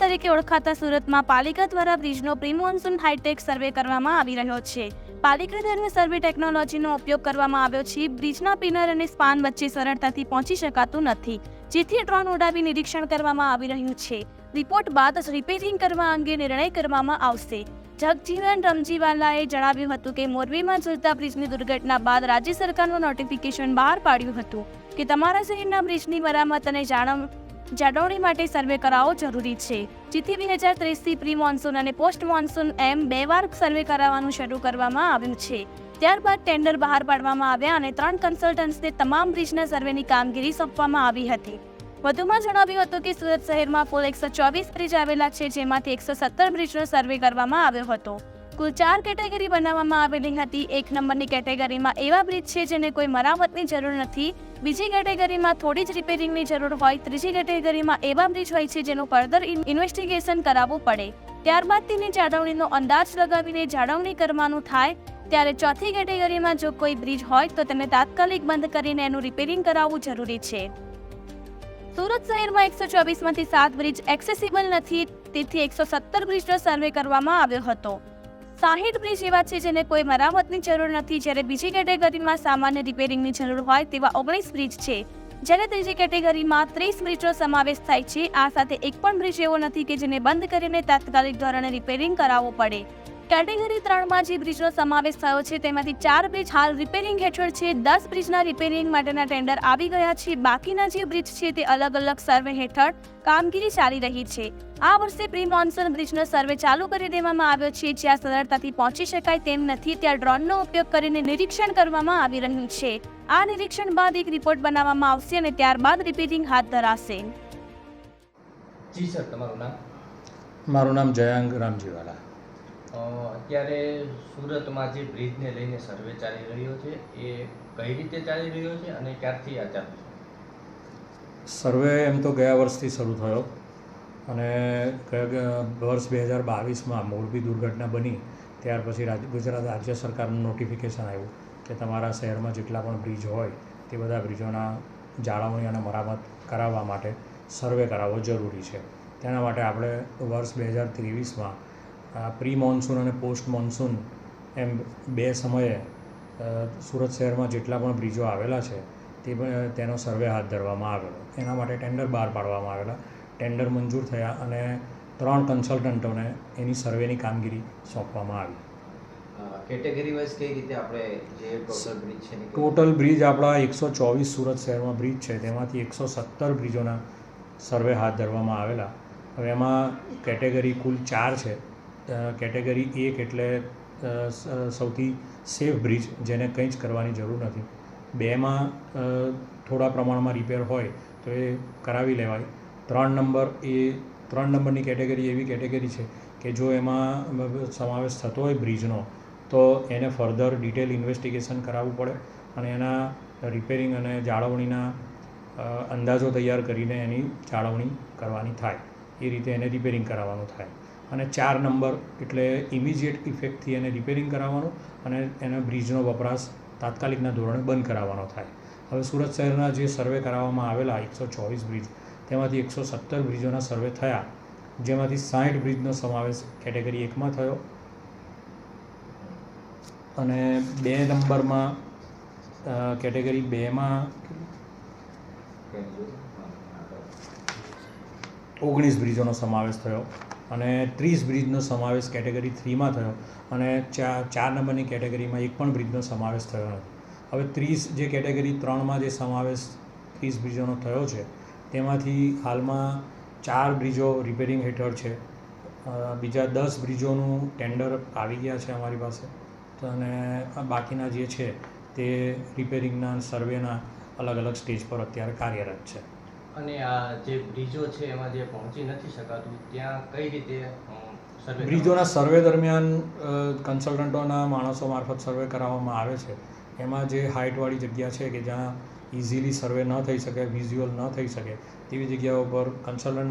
તરીકે ઓળખાતા સુરતમાં પાલિકા દ્વારા બ્રિજનો પ્રી મોન્સૂન હાઈટેક સર્વે કરવામાં આવી રહ્યો છે. પાલિકા દ્વારા સર્વે ટેકનોલોજીનો ઉપયોગ કરવામાં આવ્યો છે. બ્રિજના પિનર અને સ્પાન વચ્ચે સરળતાથી પહોંચી શકાતું નથી. જેથી ડ્રોન ઉડાવી નિરીક્ષણ કરવામાં આવી રહ્યું છે. રિપોર્ટ બાદ રિપેરિંગ કરવા અંગે નિર્ણય કરવામાં આવશે. જગજીવન રમજીવાલાએ જણાવ્યું હતું કે, મોરબીમાં ઝૂલતા બ્રિજની દુર્ઘટના બાદ રાજ્ય સરકારનું નોટિફિકેશન બહાર પાડ્યું હતું કે, તમારા શહેરના બ્રિજની મરામત અને જાળવ જાળવણી માટે સર્વે કરાવવો જરૂરી છે. જેથી બે હજાર ત્રીસથી પ્રી મોન્સૂન અને પોસ્ટ મોન્સૂન એમ બે વાર સર્વે કરાવવાનું શરૂ કરવામાં આવ્યું છે. ત્યારબાદ ટેન્ડર બહાર પાડવામાં આવ્યા અને ત્રણ કન્સલ્ટન્ટ્સને તમામ બ્રિજના સર્વેની કામગીરી સોંપવામાં આવી હતી. વધુમાં જણાવ્યું હતું કે સુરત શહેરમાં કુલ એકસો ચોવીસ બ્રિજ આવેલા છે, જેમાંથી એકસો સત્તર બ્રિજનો સર્વે કરવામાં આવ્યો હતો. કુલ ચાર કેટેગરી બનાવવામાં આવેલી હતી. એક નંબરની કેટેગરીમાં એવા બ્રિજ છે જેને કોઈ મરામતની જરૂર નથી. બીજી કેટેગરીમાં થોડી જ રિપેરિંગની જરૂર હોય. ત્રીજી કેટેગરીમાં એવા બ્રિજ હોય છે જેનું ફર્ધર ઇન્વેસ્ટિગેશન કરાવવું પડે. ત્યારબાદ તેની જાળવણીનો અંદાજ લગાવીને જાળવણી કરવાનું થાય. ત્યારે ચોથી કેટેગરીમાં જો કોઈ બ્રિજ હોય તો તેને તાત્કાલિક બંધ કરીને એનું રિપેરિંગ કરાવવું જરૂરી છે. સુરત શહેરમાં એકસો ચોવીસમાંથી સાત બ્રિજ એક્સેસિબલ નથી. તેથી એકસો સત્તર બ્રિજનો સર્વે કરવામાં આવ્યો હતો. સાહીઠ બ્રિજ એવા છે જેને કોઈ મરામતની જરૂર નથી. જ્યારે બીજી કેટેગરીમાં સામાન્ય રિપેરિંગની જરૂર હોય તેવા ઓગણીસ બ્રિજ છે. જ્યારે ત્રીજી કેટેગરીમાં ત્રીસ બ્રિજનો સમાવેશ થાય છે, આ સાથે એક પણ બ્રિજ એવો નથી કે જેને બંધ કરીને તાત્કાલિક ધોરણે રિપેરિંગ કરાવવું પડે. કેટેગરી ત્રણમાં જે બ્રિજનો સમાવેશ થયો છે, તેમાંથી ચાર બ્રિજ હાલ રિપેરિંગ હેઠળ છે. દસ બ્રિજના રિપેરિંગ માટેના ટેન્ડર આવી ગયા છે. બાકીના જે બ્રિજ છે, તે અલગ અલગ સર્વે હેઠળ કામગીરી ચાલી રહી છે. આ વર્ષે પ્રી મોન્સૂન બ્રિજનો સર્વે ચાલુ કરી દેવામાં આવ્યો છે. જ્યાં સરળતાથી પહોંચી શકાય તેમ નથી ત્યાં ડ્રોનનો ઉપયોગ કરીને નિરીક્ષણ કરવામાં આવી રહ્યું છે. આ નિરીક્ષણ બાદ એક રિપોર્ટ બનાવવામાં આવશે અને ત્યારબાદ રિપેરિંગ હાથ ધરાશે. જી સર તમારું નામ? મારું નામ જયાંગ રામજીવાલા. અત્યારે સુરતમાં જે બ્રિજને લઈને સર્વે ચાલી રહ્યો છે એ કઈ રીતે ચાલી રહ્યો છે અને ક્યારથી આ ચાલુ સર્વે એમ તો ગયા વર્ષથી શરૂ થયો. અને વર્ષ બે હજાર બાવીસમાં મોરબી દુર્ઘટના બની, ત્યાર પછી રાજ, ગુજરાત રાજ્ય સરકારનું નોટિફિકેશન આવ્યું કે તમારા શહેરમાં જેટલા પણ બ્રિજ હોય, તે બધા બ્રિજોના જાળવણી અને મરામત કરાવવા માટે સર્વે કરાવવો જરૂરી છે. તેના માટે આપણે વર્ષ બે હજાર ત્રેવીસમાં પ્રી મોન્સૂન અને પોસ્ટ મોન્સૂન એમ બે સમયે સુરત શહેરમાં જેટલા પણ બ્રિજો આવેલા છે, તે તેનો સર્વે હાથ ધરવામાં આવેલો. એના માટે ટેન્ડર બહાર પાડવામાં આવેલા. ટેન્ડર મંજૂર થયા અને ત્રણ કન્સલ્ટન્ટોને એની સર્વેની કામગીરી સોંપવામાં આવી. કેટેગરી વાઇઝ કઈ રીતે આપણે જે ટોટલ બ્રિજ છે ટોટલ બ્રિજ આપણા એકસો ચોવીસ સુરત શહેરમાં બ્રિજ છે. તેમાંથી એકસો સત્તર બ્રિજોના સર્વે હાથ ધરવામાં આવેલા. હવે એમાં કેટેગરી કુલ ચાર છે. કેટેગરી એક એટલે સૌથી સેફ બ્રિજ જેને કંઈ જ કરવાની જરૂર નથી. બેમાં થોડા પ્રમાણમાં રિપેર હોય તો એ કરાવી લેવાય. ત્રણ નંબર એ ત્રણ નંબરની કેટેગરી એવી કેટેગરી છે કે જો એમાં સમાવેશ થતો હોય બ્રિજનો, તો એને ફર્ધર ડિટેલ ઇન્વેસ્ટિગેશન કરાવવું પડે અને એના રિપેરિંગ અને જાળવણીના અંદાજો તૈયાર કરીને એની જાળવણી કરવાની થાય. એ રીતે એને રિપેરિંગ કરાવવાનું થાય. અને ચાર નંબર એટલે ઇમિજિએટ ઇફેક્ટથી એને રિપેરિંગ કરાવવાનું અને એના બ્રિજનો વપરાશ તાત્કાલિકના ધોરણે બંધ કરાવવાનો થાય. હવે સુરત શહેરના જે સર્વે કરાવવામાં આવેલા એકસો ચોવીસ બ્રિજ તેમાંથી એકસો સત્તર બ્રિજોના સર્વે થયા, જેમાંથી સાઠ બ્રિજનો સમાવેશ કેટેગરી એકમાં થયો. અને બે નંબરમાં કેટેગરી બેમાં ઓગણીસ બ્રિજોનો સમાવેશ થયો અને ત્રીસ બ્રિજનો સમાવેશ કેટેગરી થ્રીમાં થયો અને ચાર ચાર નંબરની કેટેગરીમાં એક પણ બ્રિજનો સમાવેશ થયો નથી. હવે ત્રીસ જે કેટેગરી ત્રણમાં જે સમાવેશ ત્રીસ બ્રિજોનો થયો છે તેમાંથી હાલમાં ચાર બ્રિજો રિપેરિંગ હેઠળ છે. બીજા દસ બ્રિજોનું ટેન્ડર આવી ગયા છે અમારી પાસે. અને બાકીના જે છે તે રિપેરિંગના સર્વેના અલગ અલગ સ્ટેજ પર અત્યારે કાર્યરત છે. અને આ જે બ્રિજો છે એમાં જે પહોંચી નથી શકાતું ત્યાં કઈ રીતે સર્વે બ્રિજોના સર્વે દરમિયાન કન્સલ્ટન્ટોના માણસો મારફત સર્વે કરાવવામાં આવે છે. એમાં જે હાઇટવાળી જગ્યા છે કે જ્યાં ઇઝીલી સર્વે ન થઈ શકે વિઝ્યુઅલ ન થઈ શકે તેવી જગ્યાઓ પર કન્સલ્ટન્ટ